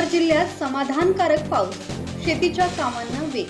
नंदुरबार जिल्ह्यात समाधानकारक पाऊस. शेतीच्या कामांना वेग.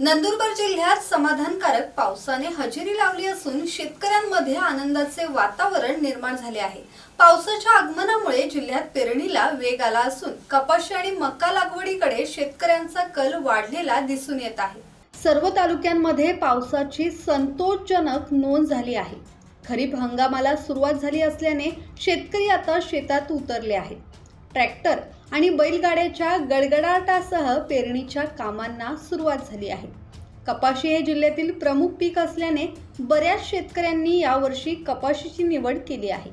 नंदुरबार जिल्ह्यात समाधानकारक पावसाने हजेरी लावली असून शेतकऱ्यांमध्ये आनंदाचे वातावरण निर्माण झाले आहे. पावसाच्या आगमनामुळे जिल्ह्यात पेरणीला वेग आला असून कपाशी आणि मका लागवडीकडे शेतकऱ्यांचा कल वाढलेला दिसून येत आहे. सर्व तालुक्यांमध्ये पावसाची संतोषजनक नोंद झाली आहे. खरीप हंगामाला सुरुवात झाली असल्याने शेतकरी आता शेतात उतरले आहेत. ट्रॅक्टर आणि बैलगाड्याच्या गडगडाटासह पेरणीच्या कामांना सुरुवात झाली आहे. कपाशी हे जिल्ह्यातील प्रमुख पीक असल्याने बऱ्याच शेतकऱ्यांनी यावर्षी कपाशीची निवड केली आहे.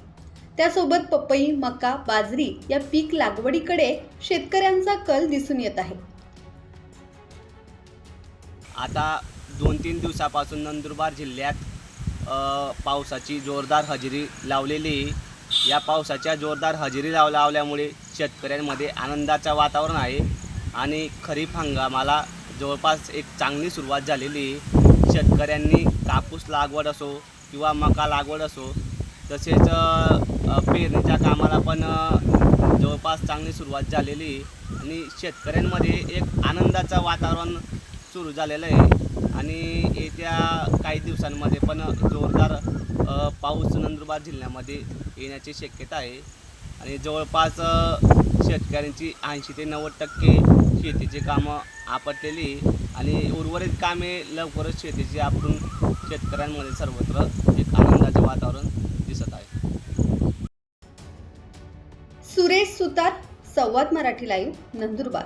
त्यासोबत पपई मका बाजरी या पीक लागवडीकडे शेतकऱ्यांचा कल दिसून येत आहे. आता दोन तीन दिवसापासून नंदुरबार जिल्ह्यात पावसाची जोरदार हजेरी लावलेली या पावसाच्या जोरदार हजेरी लाव लावल्यामुळे शेतकऱ्यांमध्ये आनंदाचं वातावरण आहे. आणि खरीप हंगामाला जवळपास एक चांगली सुरुवात झालेली शेतकऱ्यांनी कापूस लागवड असो किंवा मका लागवड असो तसेच पेरणीच्या कामाला पण जवळपास चांगली सुरुवात झालेली आणि शेतकऱ्यांमध्ये एक आनंदाचं वातावरण सुरू झालेलं आहे. आणि येत्या काही दिवसांमध्ये पण जोरदार पाऊस नंदुरबार जिल्ह्यामध्ये येण्याची शक्यता आहे. आणि जवळपास शेतकऱ्यांची ऐंशी ते नव्वद टक्के शेतीची कामं आपटलेली आणि उर्वरित कामे लवकरच शेतीची आपण शेतकऱ्यांमध्ये सर्वत्र एक आनंदाचे वातावरण दिसत आहे. सुरेश सुतार संवाद मराठी लाईव्ह नंदुरबार.